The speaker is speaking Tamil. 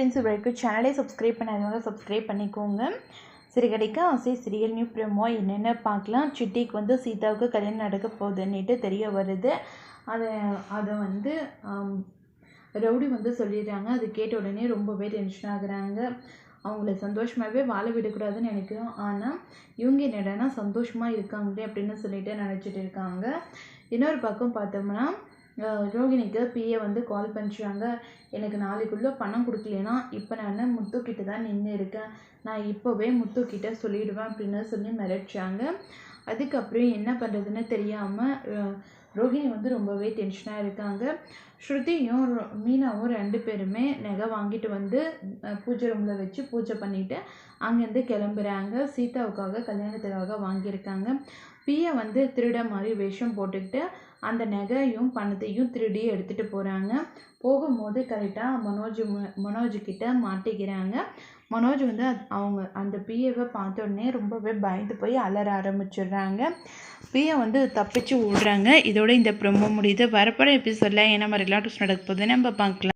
ஃப்ரெண்ட்ஸ் வரைக்கும் சேனலே சப்ஸ்கிரைப் பண்ணாதவங்க சப்ஸ்கிரைப் பண்ணிக்கோங்க. சரி கிடைக்க ஆசை சிறியல் நியூ ப்ரமோ என்னென்ன பார்க்கலாம்? சிட்டிக்கு வந்து சீதாவுக்கு கல்யாணம் நடக்க போகுதுன்னுட்டு தெரிய வருது. அதை அதை வந்து ரவுடி வந்து சொல்லிடுறாங்க. அது கேட்ட உடனே ரொம்பவே டென்ஷன் ஆகுறாங்க. அவங்கள சந்தோஷமாகவே வாழ விடக்கூடாதுன்னு நினைக்கிறோம். ஆனால் இவங்க என்னடானா சந்தோஷமாக இருக்காங்களே அப்படின்னு சொல்லிட்டு நினச்சிட்டு இருக்காங்க. இன்னொரு பக்கம் பார்த்தோம்னா ரோகிணிக்கு பிஏ வந்து கால் பண்ணுறாங்க எனக்கு நாளைக்குள்ளே பணம் கொடுக்கலனா இப்போ நான் முத்துக்கிட்ட தான் நின்று இருக்கேன். நான் இப்போவே முத்துக்கிட்ட சொல்லிடுவேன் அப்படின்னு சொல்லி மிரட்சாங்க அதுக்கப்புறம் என்ன பண்ணுறதுன்னு தெரியாமல் ரோஹிணி வந்து ரொம்பவே டென்ஷனாக இருக்காங்க. ஸ்ருதியும் ரொ- மீனாவும் ரெண்டு பேருமே நகை வாங்கிட்டு வந்து பூஜை ரூமில் வச்சு பூஜை பண்ணிவிட்டு அங்கேருந்து கிளம்புறாங்க. சீதாவுக்காக கல்யாணத்துக்காக வாங்கியிருக்காங்க. பியை வந்து திருட மாதிரி வேஷம் போட்டுக்கிட்டு அந்த நகையும் பணத்தையும் திருடி எடுத்துகிட்டு போகிறாங்க போகும்போது கரெக்டாக மனோஜ் மு- மாட்டிக்கிறாங்க. மனோஜ் வந்து அவங்க அந்த பிஏவை பார்த்தோடனே ரொம்பவே பயந்து போய் அலற ஆரம்பிச்சிடுறாங்க. பிஏ வந்து தப்பிச்சு ஓடுறாங்க. இதோட இந்த ப்ரொமோ முடியுது. வரப்போகிற எபிசோடில் என்ன மாதிரி ரிலாட்டிவ்ஸ் நடக்க போகுது நம்ம பார்க்கலாம்.